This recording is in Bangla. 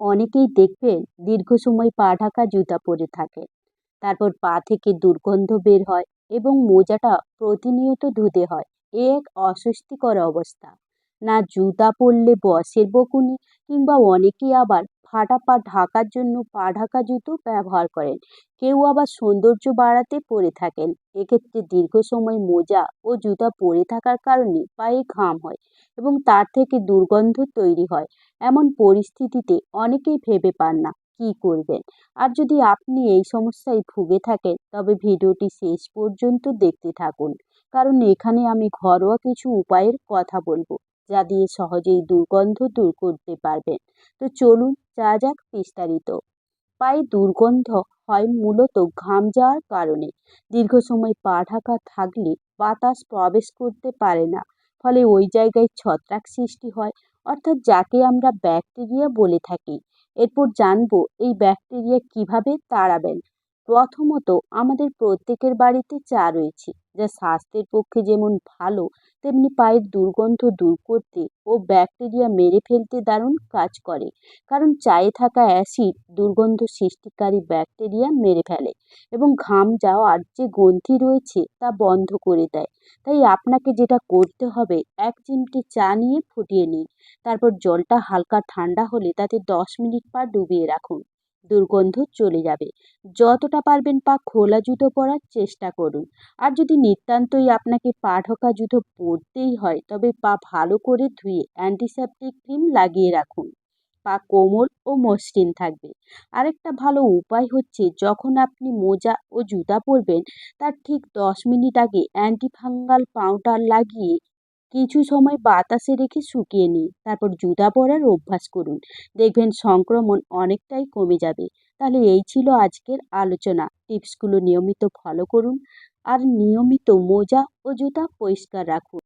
অনেকেই দেখবেন দীর্ঘ সময় পা ঢাকা জুতা পরে থাকে। তারপর পা থেকে দুর্গন্ধ বের হয় এবং মোজাটা প্রতিনিয়ত ধুতে হয়। এ এক অস্বস্তিকর অবস্থা। না জুতা পরলে বসের বকুনি কিংবা অনেকে আবার ফাটা পা ঢাকার জন্য পা ঢাকা জুতো ব্যবহার করেন। কেউ আবার সৌন্দর্য বাড়াতে পরে থাকেন। এক্ষেত্রে দীর্ঘ সময় মোজা ও জুতা পরে থাকার কারণে পায়ে ঘাম হয় এবং তার থেকে দুর্গন্ধ তৈরি হয়। এমন পরিস্থিতিতে অনেকেই ভেবে পান না কী করবেন। আর যদি আপনি এই সমস্যায় ভুগে থাকেন, তবে ভিডিওটি শেষ পর্যন্ত দেখতে থাকুন। কারণ এখানে আমি ঘরোয়া কিছু উপায়ের কথা বলব। যা দিয়ে সহজেই দুর্গন্ধ দূর করতে পারবেন। তো চলুন যা যাক বিস্তারিত। পায়ে দুর্গন্ধ হয় মূলত ঘাম যাওয়ার কারণে। দীর্ঘ সময় পা ঢাকা থাকলে বাতাস প্রবেশ করতে পারে না। ফলে ওই জায়গায় ছত্রাক সৃষ্টি হয়। অর্থাৎ যাকে আমরা ব্যাকটেরিয়া বলে থাকি। এরপর জানব এই ব্যাকটেরিয়া কীভাবে তাড়াবেন। প্রথমত আমাদের প্রত্যেকের বাড়িতে চা রয়েছে, যা স্বাস্থ্যের পক্ষে যেমন ভালো, তেমনি পায়ের দুর্গন্ধ দূর করতে ও ব্যাকটেরিয়া মেরে ফেলতে দারুণ কাজ করে। কারণ চায়ে থাকা অ্যাসিড দুর্গন্ধ সৃষ্টিকারী ব্যাকটেরিয়া মেরে ফেলে এবং ঘাম যাওয়ার যে গ্রন্থি রয়েছে তা বন্ধ করে দেয়। তাই আপনাকে যেটা করতে হবে, এক চিমটি চা নিয়ে ফুটিয়ে নিন। তারপর জলটা হালকা ঠান্ডা হলে তাতে দশ মিনিট পা ডুবিয়ে রাখুন। দুর্গন্ধ চলে যাবে। যতটা পারবেন পা খোলা জুতো পরার চেষ্টা করুন। আর যদি নিতান্তই আপনাকে পা ঢোকা জুতো পরতেই হয়, তবে পা ভালো করে ধুয়ে অ্যান্টিসেপটিক ক্রিম লাগিয়ে রাখুন। পা কোমল ও মসৃণ থাকবে। আরেকটা ভালো উপায় হচ্ছে, যখন আপনি মোজা ও জুতা পরবেন, তার ঠিক দশ মিনিট আগে অ্যান্টিফাঙ্গাল পাউডার লাগিয়ে কিছু সময় বাতাসে রেখে শুকিয়ে নিন। তারপর জুতা পরার অভ্যাস করুন। দেখবেন সংক্রমণ অনেকটাই কমে যাবে। তাহলে এই ছিল আজকের আলোচনা। টিপসগুলো নিয়মিত ফলো করুন। আর নিয়মিত মোজা ও জুতা পরিষ্কার রাখুন।